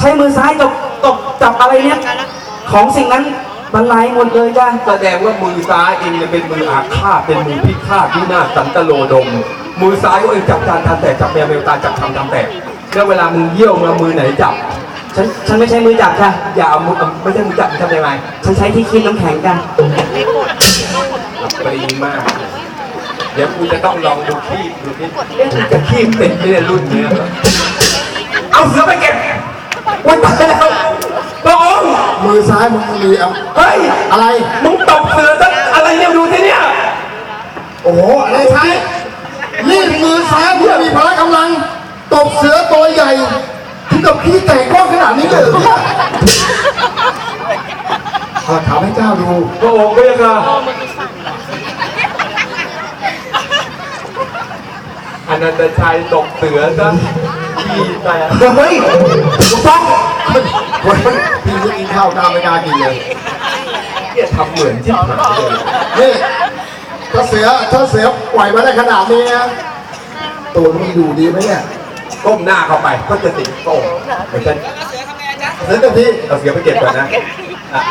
ใช้มือซ้ายตบตบจับอะไรเนี่ยของสิ่งนั้นบรรลัยหมดเลยจ้ะแสดงว่ามือซ้ายเองเนี่ยเป็นมืออาฆาตเป็นมือพิฆาตที่หน่าสันตโลดม มือซ้ายก็เองจับจานทำแต่จับแมวแมวตาจับทำทำแต่แล้วเวลามึงเยี่ยวมามือไหนจับ ฉันฉันไม่ใช้มือจับจ้ะอย่าเอามือไม่ใช่มือจับทำยังไงฉันใช้ที่คีบน้ำแข็งจ้ะปรีมาก เดี๋ยวกูจะต้องลองดูขี้ดูที่จะขี้ติดไมเนี่ยรุ่นเนี้ยเอาเสือไปเก็บ วันตายแล้วพระองค์ มือซ้ายมึงมีเอาเฮ้ย อะไร มึงตบเสือซะอะไรเนี่ยดูที่เนี่ย โอ้โหอะไรใช้รีบมือซ้ายเพื่อมีพละกำลัง ตบเสือตัวใหญ่ถึงกับขี้แตกก้อนขนาดนี้เลยเหรอเนี่ยเอาถามให้เจ้าดู พระองค์ก็ยังไงอนันตชัยตกเสือซะขี้แตกเฮ้ย ถูกต้องวันนี้พี่จะกินข้าวกล้าไม่กล้ากินเลยเนี่ยทำเหมือนที่หายเลยนี่ถ้าเสือถ้าเสือปล่อยมาได้ขนาดนี้นะตัวมันอยู่ดีไหมเนี่ยก้มหน้าเข้าไปก็จะติดโต้เหมือนกันเสือเต็มที่เอาเสือไปเก็บก่อนนะอะ